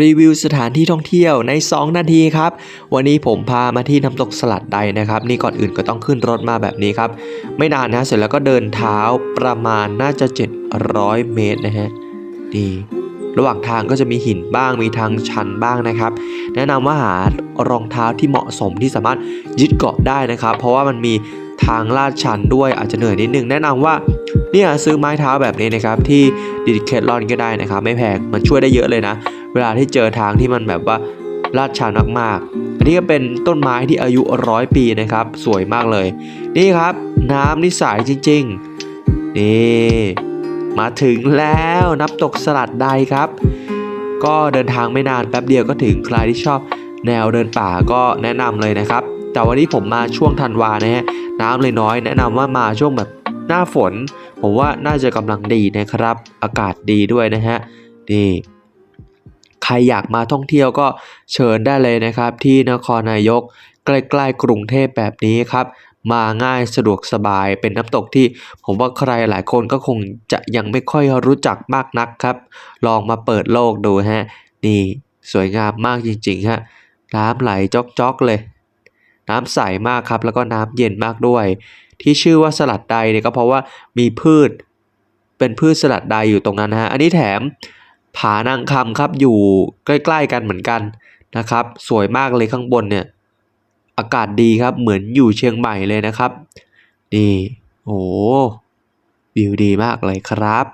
รีวิวสถานที่ท่องเที่ยวใน 2 นาทีครับ วันนี้ผมพามาที่น้ำตกสลัดใดนะครับ นี่ก่อนอื่นก็ต้องขึ้นรถมาแบบนี้ครับ ไม่นานนะเสร็จแล้วก็เดินเท้าประมาณน่าจะ 700 เมตรนะฮะนี่ระหว่างทางก็จะมีหินบ้างมีทางชันบ้างนะครับ แนะนำว่าหารองเท้าที่เหมาะสมที่สามารถยึดเกาะได้นะครับ เพราะว่ามันมีทางลาดชันด้วยอาจจะเหนื่อยนิดนึง แนะนำว่าเนี่ยซื้อไม้เท้าแบบนี้นะครับที่ดิเคทลอนก็ได้นะครับ ไม่แพงมันช่วยได้เยอะเลยนะ เวลาที่เจอทางที่มันแบบว่าลาดชันมากๆ อันนี้ก็เป็นต้นไม้ที่อายุร้อยปีนะครับ สวยมากเลย นี่ครับ น้ำนี่ใสจริงๆ นี่มาถึงแล้วน้ำตกสลัดใดครับ ก็เดินทางไม่นานแป๊บเดียวก็ถึงใครที่ชอบแนวเดินป่าก็แนะนำเลยนะครับ แต่วันนี้ผมมาช่วงธันวานะฮะน้ำเลยน้อย แนะนำว่ามาช่วงแบบหน้าฝน ผมว่าน่าจะกำลังดีนะครับ อากาศดีด้วยนะฮะนี่ ใครอยากมาท่องเที่ยวก็เชิญได้เลยนะครับ ที่นครนายก ใกล้ๆกรุงเทพแบบนี้ครับมาง่ายสะดวกสบายเป็นน้ำตกที่ผมว่าใครหลายคนก็คงจะยังไม่ค่อยรู้จักมากนักครับ ลองมาเปิดโลกดูฮะ นี่สวยงามมากจริงๆฮะน้ำไหลจอกๆเลย น้ำใสมากครับแล้วก็น้ำเย็นมากด้วย ที่ชื่อว่าสลัดใดเนี่ยก็เพราะว่ามีพืช เป็นพืชสลัดใดอยู่ตรงนั้นฮะ อันนี้แถม ผานางคำครับอยู่ใกล้ๆกันเหมือนกันนะครับ สวยมากเลยข้างบนเนี่ยอากาศดีครับเหมือนอยู่เชียงใหม่เลยนะครับ นี่โอ้วิวดีมากเลยครับ